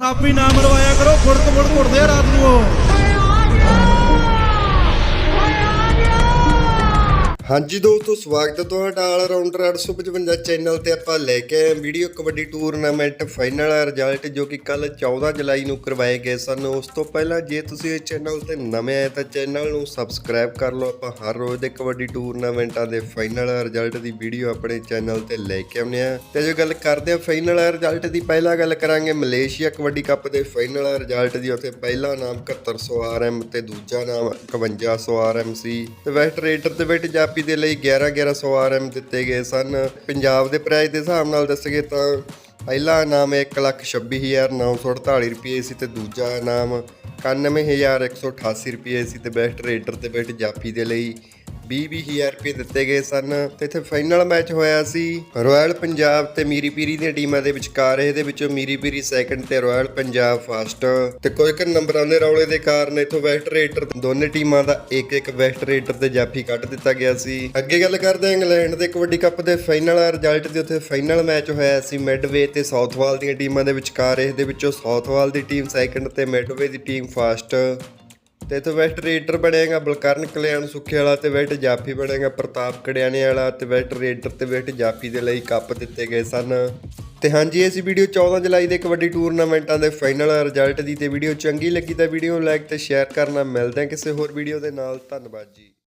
ਥਾਪੀ ਨਾਮ ਮਰਵਾਇਆ ਕਰੋ ਫੁੜਕ ਫੁੜਕ ਉੱਠਦੇ ਆ ਰਾਤ ਨੂੰ ਉਹ। ਹਾਂਜੀ ਦੋਸਤੋ, ਸਵਾਗਤ ਹੈ ਤੁਹਾਡਾ ਆਲ ਰਾਉਂਡਰ 855 ਚੈਨਲ ਤੇ ਆਪਾਂ ਲੈ ਕੇ ਆਏ video kabaddi tournament final result ਜੋ ਕਿ ਕੱਲ 14 ਜੁਲਾਈ ਨੂੰ ਕਰਵਾਏ ਗਏ ਸਨ। ਉਸ ਤੋਂ ਪਹਿਲਾਂ ਜੇ ਤੁਸੀਂ ਇਸ ਚੈਨਲ ਤੇ ਨਵੇਂ ਆਏ ਤਾਂ ਚੈਨਲ ਨੂੰ ਸਬਸਕ੍ਰਾਈਬ ਕਰ ਲਓ। ਆਪਾਂ ਹਰ ਰੋਜ਼ ਦੇ ਕਬੱਡੀ ਟੂਰਨਾਮੈਂਟਾਂ ਦੇ ਫਾਈਨਲ ਰਿਜ਼ਲਟ ਦੀ ਵੀਡੀਓ ਆਪਣੇ ਚੈਨਲ ਤੇ ਲੈ ਕੇ ਆਉਂਦੇ ਆ ਤੇ ਜੋ ਗੱਲ ਕਰਦੇ ਆ ਫਾਈਨਲ ਰਿਜ਼ਲਟ ਦੀ। ਪਹਿਲਾਂ ਗੱਲ ਕਰਾਂਗੇ ਮਲੇਸ਼ੀਆ ਕਬੱਡੀ ਕੱਪ ਦੇ ਫਾਈਨਲ ਰਿਜ਼ਲਟ ਦੀ। ਉੱਥੇ ਪਹਿਲਾ ਨਾਮ 7100 ਆਰਐਮ ਤੇ ਦੂਜਾ ਨਾਮ 5100 ਆਰਐਮ ਸੀ। ਤੇ ਵੈਸਟ ਰੇਡਰ ਦੇ ਵਿੱਚ ਜਾਪੀ ਦੇ ਲਈ 11 1100 ਆਰਐਮ ਦਿੱਤੇ ਗਏ ਸਨ। ਪੰਜਾਬ ਦੇ ਪ੍ਰਾਈਸ ਦੇ ਹਿਸਾਬ ਨਾਲ ਦੱਸਗੇ ਤਾਂ ਪਹਿਲਾ ਇਨਾਮ 126948 ਰੁਪਏ ਸੀ ਤੇ ਦੂਜਾ ਇਨਾਮ 91188 ਰੁਪਏ ਸੀ ਤੇ ਬੈਸਟ ਰੇਡਰ 'ਤੇ ਵਿੱਚ ਜਾਪੀ ਦੇ ਲਈ 20000 ਰੁਪਏ ਦਿੱਤੇ ਗਏ ਸਨ ਤੇ ਇੱਥੇ ਫਾਈਨਲ ਮੈਚ ਹੋਇਆ ਸੀ ਰਾਇਲ ਪੰਜਾਬ ਤੇ ਮੀਰੀ ਪੀਰੀ ਦੀਆਂ ਟੀਮਾਂ ਦੇ ਵਿਚਕਾਰ। ਇਹਦੇ ਵਿੱਚੋਂ ਮੀਰੀ ਪੀਰੀ ਸੈਕੰਡ ਤੇ ਰਾਇਲ ਪੰਜਾਬ ਫਸਟ ਤੇ ਕੋਈ ਕੁ ਨੰਬਰਾਂ ਦੇ ਰੌਲੇ ਦੇ ਕਾਰਨ ਇੱਥੋਂ ਵੈਸਟ ਰੇਟਰ ਦੋਨੇ ਟੀਮਾਂ ਦਾ ਇੱਕ ਇੱਕ ਵੈਸਟ ਰੇਟਰ ਤੇ ਜਾਫੀ ਕੱਢ ਦਿੱਤਾ ਗਿਆ ਸੀ। ਅੱਗੇ ਗੱਲ ਕਰਦੇ ਹਾਂ ਇੰਗਲੈਂਡ ਦੇ ਕਬੱਡੀ ਕੱਪ ਦੇ ਫਾਈਨਲ ਰਿਜ਼ਲਟ ਦੇ ਉੱਥੇ ਫਾਈਨਲ ਮੈਚ ਹੋਇਆ ਸੀ ਮਿਡਵੇ ਤੇ ਸਾਊਥਵਾਲ ਦੀਆਂ ਟੀਮਾਂ ਦੇ ਵਿਚਕਾਰ। ਇਹਦੇ ਵਿੱਚੋਂ ਸਾਊਥਵਾਲ ਦੀ ਟੀਮ ਸੈਕੰਡ ਤੇ ਮਿਡਵੇ ਦੀ ਟੀਮ ਫਸਟ ਤੇ ਇਥੋਂ ਵੈਸਟ ਰੇਡਰ ਬਣੇਗਾ, ਬਲਕਰਨ ਕਲਿਆਣ ਸੁੱਖੇ ਵਾਲਾ ਤੇ ਵੈਸਟ ਜਾਫੀ ਬਣੇਗਾ, ਪ੍ਰਤਾਪ ਕੜਿਆਣੇ ਵਾਲਾ ਤੇ ਵੈਸਟ ਰੇਡਰ ਤੇ ਵੈਸਟ ਜਾਫੀ ਦੇ ਲਈ ਕੱਪ ਦਿੱਤੇ ਗਏ ਸਨ। ਤੇ ਹਾਂਜੀ, ਇਸ ਵੀਡੀਓ 14 ਜੁਲਾਈ ਦੇ ਕਬੱਡੀ ਟੂਰਨਾਮੈਂਟਾਂ ਦੇ ਫਾਈਨਲ ਰਿਜ਼ਲਟ ਦੀ ਤੇ ਵੀਡੀਓ ਚੰਗੀ ਲੱਗੀ ਤਾਂ ਵੀਡੀਓ ਨੂੰ ਲਾਈਕ ਤੇ ਸ਼ੇਅਰ ਕਰਨਾ। ਮਿਲਦੇ ਹਾਂ ਕਿਸੇ ਹੋਰ ਵੀਡੀਓ ਦੇ ਨਾਲ। ਧੰਨਵਾਦ ਜੀ।